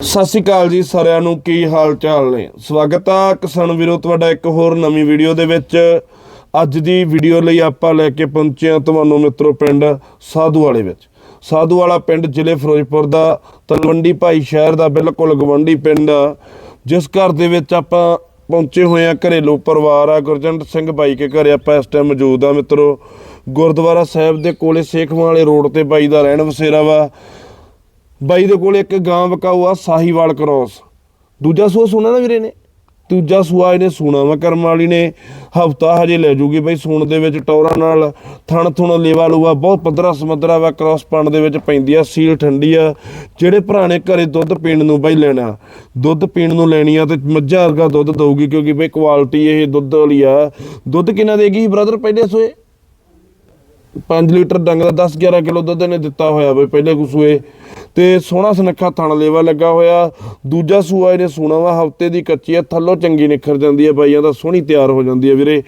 ਸਤਿ ਸ਼੍ਰੀ ਅਕਾਲ ਜੀ ਸਾਰਿਆਂ ਨੂੰ, ਕੀ ਹਾਲ ਚਾਲ ਨੇ? ਸਵਾਗਤ ਆ ਕਿਸਾਨ ਵੀਰੋ, ਤੁਹਾਡਾ ਇੱਕ ਹੋਰ ਨਵੀਂ ਵੀਡੀਓ ਦੇ ਵਿੱਚ। ਅੱਜ ਦੀ ਵੀਡੀਓ ਲਈ ਆਪਾਂ ਲੈ ਕੇ ਪਹੁੰਚੇ ਹਾਂ ਤੁਹਾਨੂੰ ਮਿੱਤਰੋ ਪਿੰਡ ਸਾਧੂ ਵਾਲੇ ਵਿੱਚ। ਸਾਧੂ ਵਾਲਾ ਪਿੰਡ ਜ਼ਿਲ੍ਹੇ ਫਿਰੋਜ਼ਪੁਰ ਦਾ ਤਲਵੰਡੀ ਭਾਈ ਸ਼ਹਿਰ ਦਾ ਬਿਲਕੁਲ ਗਵੰਡੀ ਪਿੰਡ ਆ। ਜਿਸ ਘਰ ਦੇ ਵਿੱਚ ਆਪਾਂ ਪਹੁੰਚੇ ਹੋਏ ਆ ਘਰੇਲੂ ਪਰਿਵਾਰ ਆ, ਗੁਰਜੰਟ ਸਿੰਘ ਬਾਈ ਕੇ ਘਰੇ ਆਪਾਂ ਇਸ ਟਾਈਮ ਮੌਜੂਦ ਆ ਮਿੱਤਰੋ। ਗੁਰਦੁਆਰਾ ਸਾਹਿਬ ਦੇ ਕੋਲੇ ਸੇਖਵਾਂ ਵਾਲੇ ਰੋਡ ਤੇ ਬਾਈ ਦਾ ਰਹਿਣ ਵਸੇਰਾ ਵਾ। ਬਾਈ ਦੇ ਕੋਲ ਇੱਕ ਗਾਂ ਵਕਾਊ ਆ, ਸਾਹੀਵਾਲ ਕ੍ਰੋਸ। ਦੂਜਾ ਸੂਆ ਸੁਣਾ ਨਾ ਵੀਰੇ ਨੇ? ਦੂਜਾ ਸੂਆ ਇਹਨੇ ਸੂਣਾ ਵਾ ਕਰਮ ਵਾਲੀ ਨੇ। ਹਫਤਾ ਹਜੇ ਲੈ ਜੂਗੀ ਬਾਈ ਸੂਣ ਦੇ ਵਿੱਚ, ਟੌਰਾਂ ਨਾਲ। ਥਣ ਥੁਣ ਲੇਵਾ ਲੂਆ, ਬਹੁਤ ਪੱਧਰਾ ਸਮੱਧਰਾ ਵਾ, ਕ੍ਰੋਸ ਪੰਡ ਦੇ ਵਿੱਚ ਪੈਂਦੀ ਆ, ਸੀਲ ਠੰਡੀ ਆ। ਜਿਹੜੇ ਭਰਾ ਨੇ ਘਰੇ ਦੁੱਧ ਪੀਣ ਨੂੰ ਬਾਈ ਲੈਣਾ, ਦੁੱਧ ਪੀਣ ਨੂੰ ਲੈਣੀ ਆ ਤੇ ਮੱਝਾਂ ਵਰਗਾ ਦੁੱਧ ਦਊਗੀ, ਕਿਉਂਕਿ ਬਈ ਕੁਆਲਿਟੀ ਇਹ ਦੁੱਧ ਵਾਲੀ ਆ। ਦੁੱਧ ਕਿੰਨਾ ਦੇਗੀ ਬ੍ਰਦਰ ਪਹਿਲੇ ਸੋਏ? 5 ਲੀਟਰ ਡੰਗ ਦਾ 10 11 ਕਿਲੋ ਦੁੱਧ ਇਹਨੇ ਦਿੱਤਾ ਹੋਇਆ ਬਈ, ਪਹਿਲੇ ਸੂਏ। ਤੇ ਸੋਹਣਾ ਸੁਨੱਖਾ ਥਣ ਲੇਵਾ ਲੱਗਾ ਹੋਇਆ। ਦੂਜਾ ਸੂਆ ਇਹਨੇ ਸੂਣਾ ਵਾ, ਹਫ਼ਤੇ ਦੀ ਕੱਚੀ ਆ, ਥੱਲੋਂ ਚੰਗੀ ਨਿਖਰ ਜਾਂਦੀ ਹੈ ਬਾਈਆਂ ਦਾ ਸੋਹਣੀ ਤਿਆਰ ਹੋ ਜਾਂਦੀ ਹੈ ਵੀਰੇ।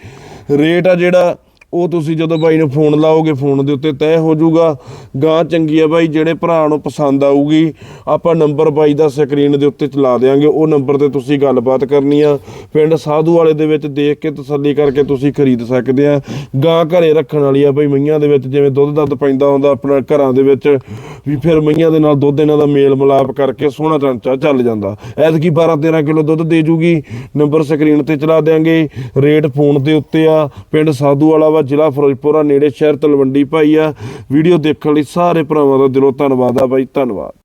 ਰੇਟ ਆ ਜਿਹੜਾ ਉਹ ਤੁਸੀਂ ਜਦੋਂ ਬਾਈ ਨੂੰ ਫੋਨ ਲਾਓਗੇ, ਫੋਨ ਦੇ ਉੱਤੇ ਤੈਅ ਹੋ ਜਾਊਗਾ। ਗਾਂ ਚੰਗੀ ਆ ਬਾਈ, ਜਿਹੜੇ ਭਰਾ ਨੂੰ ਪਸੰਦ ਆਊਗੀ, ਆਪਾਂ ਨੰਬਰ ਬਾਈ ਦਾ ਸਕਰੀਨ ਦੇ ਉੱਤੇ ਚਲਾ ਦੇਾਂਗੇ ਉਹ ਨੰਬਰ ਤੇ ਤੁਸੀਂ ਗੱਲਬਾਤ ਕਰਨੀ ਆ। ਪਿੰਡ ਸਾਧੂ ਵਾਲੇ ਦੇ ਵਿੱਚ ਦੇਖ ਕੇ ਤਸੱਲੀ ਕਰਕੇ ਤੁਸੀਂ ਖਰੀਦ ਸਕਦੇ ਆ। ਗਾਂ ਘਰੇ ਰੱਖਣ ਵਾਲੀ ਆ ਬਾਈ ਮਈਆਂ ਦੇ ਵਿੱਚ, ਜਿਵੇਂ ਦੁੱਧ ਦੱਧ ਪੈਂਦਾ ਹੁੰਦਾ ਆਪਣਾ ਘਰਾਂ ਦੇ ਵਿੱਚ, ਵੀ ਫਿਰ ਮਈਆਂ ਦੇ ਨਾਲ ਦੁੱਧ ਇਹਨਾਂ ਦਾ ਮੇਲ ਮਿਲਾਪ ਕਰਕੇ ਸੋਹਣਾ ਚੰਚਾ ਚੱਲ ਜਾਂਦਾ। ਐਤਕੀ 12 13 ਕਿਲੋ ਦੁੱਧ ਦੇ ਜੂਗੀ। ਨੰਬਰ ਸਕਰੀਨ ਤੇ ਚਲਾ ਦੇਾਂਗੇ ਰੇਟ ਫੋਨ ਦੇ ਉੱਤੇ ਆ। ਪਿੰਡ ਸਾਧੂ ਵਾਲਾ ਵਾ ਜ਼ਿਲ੍ਹਾ ਫਿਰੋਜ਼ਪੁਰ ਆ ਨੇੜੇ ਸ਼ਹਿਰ ਤਲਵੰਡੀ ਭਾਈ ਆ। ਵੀਡੀਓ ਦੇਖਣ ਲਈ ਸਾਰੇ ਭਰਾਵਾਂ ਦਾ ਦਿਲੋਂ ਧੰਨਵਾਦ ਆ ਬਾਈ, ਧੰਨਵਾਦ।